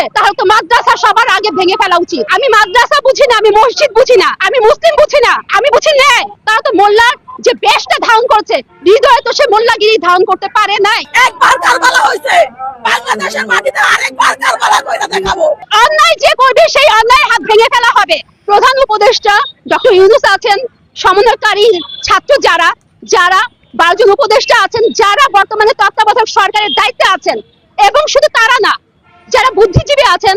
হচ্ছে তাহলে তো মাদ্রাসা সবার আগে ভেঙে ফেলা উচিত। আমি মাদ্রাসা বুঝি না আমি মসজিদ বুঝি না আমি মুসলিম বুঝি না আমি বুঝি ন্যায় তারা তো মোল্লার যে বেশটা ধারণ করছে হৃদয়ে তো সে মোল্লাগিরি ধারণ করতে পারে নাই। একবার কারবালা হয়েছে বাংলাদেশের মাটিতে আরেকবার কারবালা কইরা দেখাবো। অন্যায় যে করবে সেই অন্যায় হাত ভেঙে ফেলা হবে। প্রধান উপদেষ্টা ডক্টর ইউনুস আছেন সমন্বয়কারী ছাত্র যারা যারা বারো জন উপদেষ্টা আছেন যারা বর্তমানে তত্ত্বাবধায়ক সরকারের দায়িত্বে আছেন এবং শুধু তারা না আছেন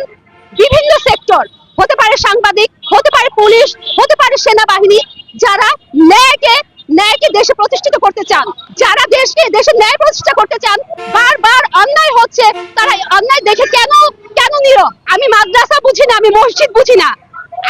বিভিন্ন সেক্টর হতে পারে সাংবাদিক, হতে পারে পুলিশ, হতে পারে সেনাবাহিনী, যারা ন্যায়কে ন্যায়কে দেশে প্রতিষ্ঠিত করতে চান। যারা দেশকে, দেশে ন্যায় প্রতিষ্ঠা করতে চান, বারবার অন্যায় হচ্ছে, তারা অন্যায় দেখে কেন কেন নীরব আমি মাদ্রাসা বুঝি না, আমি মসজিদ বুঝি না।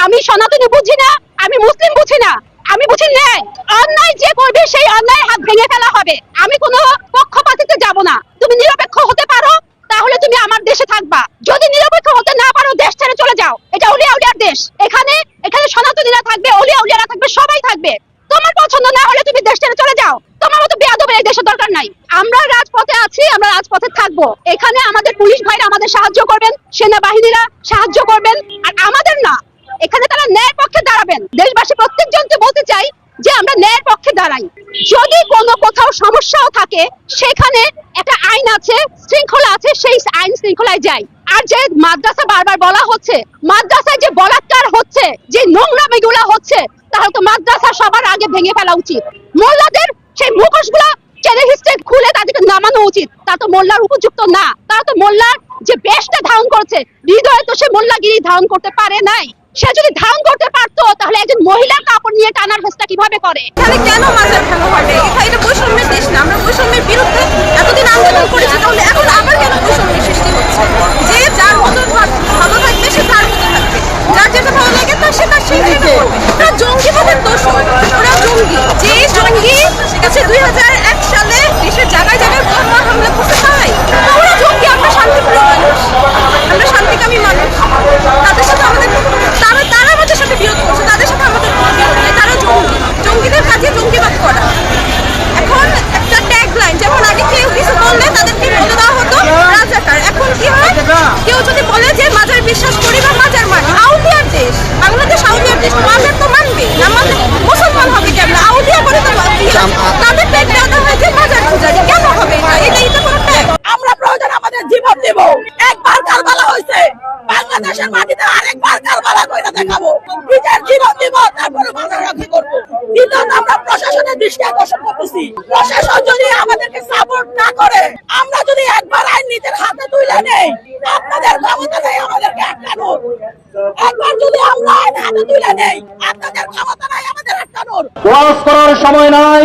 আমি সনাতনী বুঝি না, আমি মুসলিম বুঝি না। আমি বুঝি ন্যায়। অন্যায় যে করবে, সেই অন্যায় হাত ভেঙে ফেলা হবে। আমি কোনো পক্ষপাতিতে যাব না। তুমি নিরপেক্ষ হতে পারো, তাহলে তুমি আমার দেশে থাকবা যদি নিরপেক্ষ হতে না পারো দেশ ছেড়ে চলে যাও এটা উলিয়া উলিয়ার দেশ এখানে এখানে সনাতনীরা থাকবে উলিয়া উলিয়ারা থাকবে সবাই থাকবে তোমার পছন্দ না হলে তুমি দেশ ছেড়ে চলে যাও। তোমার মতো বেয়াদবের এই দেশের দরকার নাই। আমরা রাজপথে আছি, আমরা রাজপথে থাকব। এখানে আমাদের পুলিশ ভাইরা আমাদের সাহায্য করবেন, সেনাবাহিনীরা সাহায্য করবেন, আর আমাদের না। এখানে তারা ন্যায়ের পক্ষে দাঁড়াবেন। দেশবাসী প্রত্যেকজনকে বলতে চাই যে আমরা ন্যায়ের পক্ষে দাঁড়াই। যদি কোনো কোথাও সমস্যাও থাকে, সেখানে একটা আইন আছে, শৃঙ্খলা আছে, সেই আইন শৃঙ্খলায় যাই। আর যে মাদ্রাসা বারবার বলা হচ্ছে, মাদ্রাসায় যে বলাৎকার হচ্ছে, যে নোংরামিগুলো হচ্ছে তাহলে তো মাদ্রাসা সবার আগে ভেঙে ফেলা উচিত। মোল্লাদের সেই মুখোশগুলো হিস্ট্রে খুলে তাদেরকে নামানো উচিত। তা তো মোল্লার উপযুক্ত না। তারা তো মোল্লার যে বেশটা ধারণ করছে, হৃদয়ে তো সে মোল্লাগিরি ধারণ করতে পারে নাই। সে যদি ধারণ করতে পারতো, তাহলে একজন মহিলার কাপড় নিয়ে টানার চেষ্টা কীভাবে করে? এখানে কেন মাজার ভাঙা হবে এটা বৈষম্যের দেশ না। আমরা বৈষম্যের বিরুদ্ধে বিশ্বাস করি বা মাজার মানি আউলিয়ার দেশ বাংলাদেশ আউলিয়ার দেশ মাজার তো মানবে। মানে মুসলমান হবে কেমন? আউলিয়া করে তো তাদের ট্যাগ দেওয়া হয়েছে মাজার পূজারি। কেন হবে এটা? এটা এটা কোনো ট্যাগ আমরা প্রয়োজন আমাদের জীবন দেব। একবার কারবালা হয়েছে বাংলাদেশের মাটিতে আরেকবার কারবালা কইরা দেখাবো। নিজের জীবন দেব তারপরে মাথা রাখি করব। আমরা প্রশাসনের দৃষ্টি আকর্ষণ করতেছি। প্রশাসন যদি আমাদেরকে সাপোর্ট না করে আমরা যদি একবার আইন নিজের হাতে তুলে নেই আপনাদের ক্ষমতা আমাদেরকে আটকানোর একবার যদি আমরা হাতে তুলে নেই আপনাদের ক্ষমতা নাই, আমাদের আটকানোর ওয়াজ করার সময় নাই,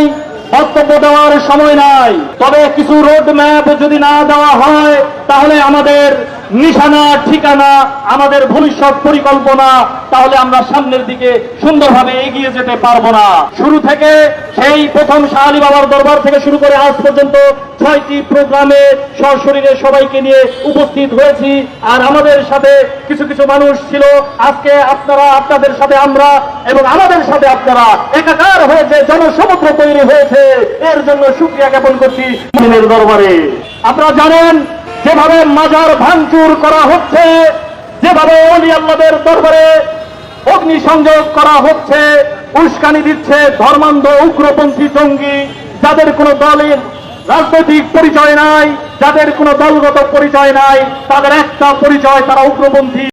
বক্তব্য দেওয়ার সময় নাই। তবে কিছু রোড ম্যাপ যদি না দেওয়া হয়, তাহলে আমাদের নিশানা, ঠিকানা, আমাদের ভবিষ্যৎ পরিকল্পনা, তাহলে আমরা সামনের দিকে সুন্দরভাবে এগিয়ে যেতে পারব না। শুরু থেকে সেই প্রথম শাহালি বাবার দরবার থেকে শুরু করে আজ পর্যন্ত ছয়টি প্রোগ্রামে সশরীরে সবাইকে নিয়ে উপস্থিত হয়েছি। আর আমাদের সাথে কিছু কিছু মানুষ ছিল। আজকে আপনারা, আপনাদের সাথে আমরা এবং আমাদের সাথে আপনারা একাকার হয়েছে জনসমুদ্র তৈরি হয়েছে, এর জন্য সুক্রিয়া জ্ঞাপন করছি দরবারে। আপনারা জানেন যেভাবে মাজার ভাঙচুর করা হচ্ছে, যেভাবে অলি আল্লাদের দরবারে অগ্নিসংযোগ করা হচ্ছে, উস্কানি দিচ্ছে ধর্মান্ধ, উগ্রপন্থী জঙ্গি, যাদের কোনো দলের রাজনৈতিক পরিচয় নাই, যাদের কোনো দলগত পরিচয় নাই, তাদের একটা পরিচয়, তারা উগ্রপন্থী।